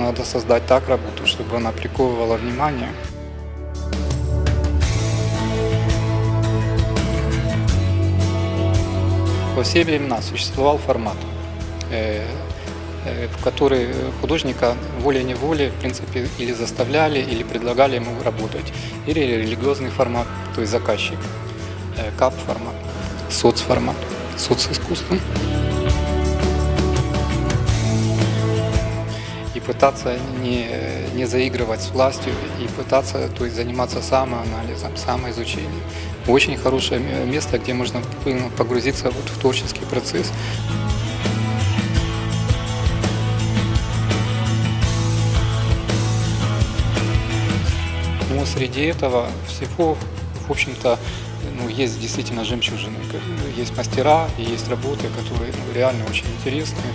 надо создать так работу, чтобы она приковывала внимание. Во все времена существовал формат, э, э, в который художника волей-неволей, в принципе, или заставляли, или предлагали ему работать. Или религиозный формат, то есть заказчик, э, кап-формат, соцформат, социскусство. И пытаться не, не заигрывать с властью, и пытаться то есть, заниматься самоанализом, самоизучением. Очень хорошее место, где можно ну, погрузиться вот в творческий процесс. Но среди этого всего, в общем-то, ну, есть действительно жемчужины. Есть мастера есть работы, которые ну, реально очень интересные.